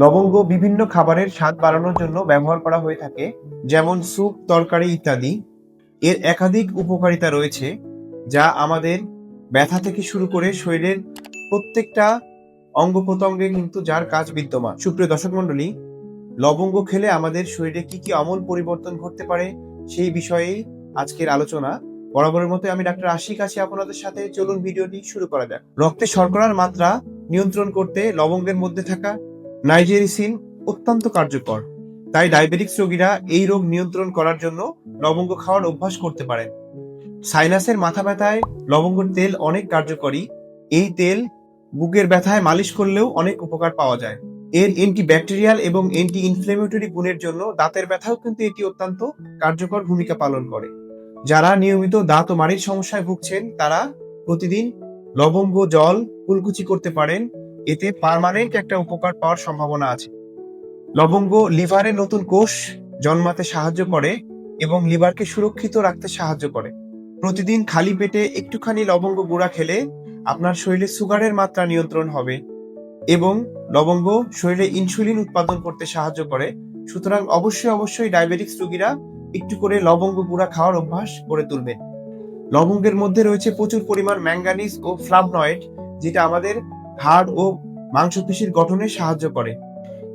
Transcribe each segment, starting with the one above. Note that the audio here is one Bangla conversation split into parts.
লবঙ্গ বিভিন্ন খাবারের স্বাদ বাড়ানোর জন্য ব্যবহার করা হয়ে থাকে, যেমন স্যুপ, তরকারি ইত্যাদি। এর একাধিক উপকারিতা রয়েছে, যা আমাদের ব্যথা থেকে শুরু করে শরীরের প্রত্যেকটা অঙ্গ প্রত্যঙ্গে কিন্তু যার কাজ বিদ্যমান। সুপ্রিয় দর্শক মণ্ডলী, লবঙ্গ খেলে আমাদের শরীরে কি কি আমূল পরিবর্তন ঘটতে পারে সেই বিষয়েই আজকের আলোচনা। বরাবরের মতো আমি ডাক্তার আশিক আছি, আপনাদের সাথে। চলুন ভিডিওটি শুরু করা যাক। রক্তে শর্করার মাত্রা নিয়ন্ত্রণ করতে লবঙ্গের মধ্যে থাকা নাইজেরিসিন অত্যন্ত কার্যকর। তাই ডায়াবেটিক্স রোগীরা এই রোগ নিয়ন্ত্রণ করার জন্য লবঙ্গ খাওয়ার অভ্যাস করতে পারেন। সাইনাসের মাথা ব্যথায় লবঙ্গের তেল অনেক কার্যকরী। এই তেল বুকের ব্যথায় মালিশ করলেও অনেক উপকার পাওয়া যায়। এর অ্যান্টি ব্যাকটেরিয়াল এবং অ্যান্টি ইনফ্লেমেটরি গুণের জন্য দাঁতের ব্যথাও কিন্তু এটি অত্যন্ত কার্যকর ভূমিকা পালন করে। যারা নিয়মিত দাঁত ও মাড়ির সমস্যায় ভুগছেন, তারা প্রতিদিন লবঙ্গ, জল কুলকুচি করতে পারেন। এতে পার্মানেন্ট একটা উপকার পাওয়ার সম্ভাবনা আছে। লবঙ্গ লিভারের নতুন কোষ জন্মাতে সাহায্য করে এবং লিভারকে সুরক্ষিত রাখতে সাহায্য করে। প্রতিদিন খালি পেটে একটুখানি লবঙ্গ গুঁড়া খেলে আপনার শরীরে সুগারের মাত্রা নিয়ন্ত্রণ হবে এবং লবঙ্গ শরীরে ইনসুলিন উৎপাদন করতে সাহায্য করে। সুতরাং অবশ্যই অবশ্যই ডায়াবেটিক্স রোগীরা একটু করে লবঙ্গ গুঁড়া খাওয়ার অভ্যাস করে তুলবে। লবঙ্গের মধ্যে রয়েছে প্রচুর পরিমাণ ম্যাঙ্গানিজ ও ফ্লাভনয়েড, যেটা আমাদের হাড় ও মাংসপেশির গঠনে সাহায্য করে।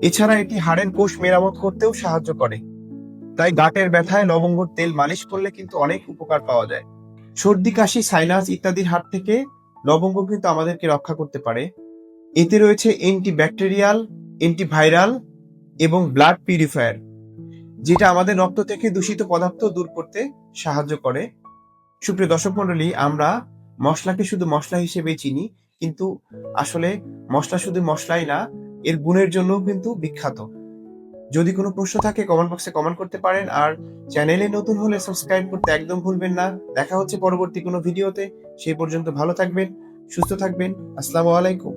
এছাড়া এটি হাড়ের কোষ মেরামত করতেও সাহায্য করে। তাই গাটের ব্যথায় লবঙ্গর তেল মালিশ করলে কিন্তু অনেক উপকার পাওয়া যায়। সর্দি, কাশি সাইনাস ইত্যাদির হাত থেকে লবঙ্গ কিন্তু আমাদেরকে রক্ষা করতে পারে। এতে রয়েছে অ্যান্টি ব্যাকটেরিয়াল অ্যান্টিভাইরাল এবং ব্লাড পিউরিফায়ার যেটা আমাদের রক্ত থেকে দূষিত পদার্থ দূর করতে সাহায্য করে। সুপ্রিয় দর্শক মণ্ডলী, আমরা মশলাকে শুধু মশলা হিসেবেই চিনি কিন্তু আসলে মশলা শুধু মশলাই না, এর গুণের জন্য কিন্তু বিখ্যাত। যদি কোনো প্রশ্ন থাকে কমেন্ট বক্সে কমেন্ট করতে পারেন, আর চ্যানেলে নতুন হলে সাবস্ক্রাইব করতে একদম ভুলবেন না। দেখা হচ্ছে পরবর্তী কোনো ভিডিওতে সেই পর্যন্ত ভালো থাকবেন, সুস্থ থাকবেন। আসসালামু আলাইকুম।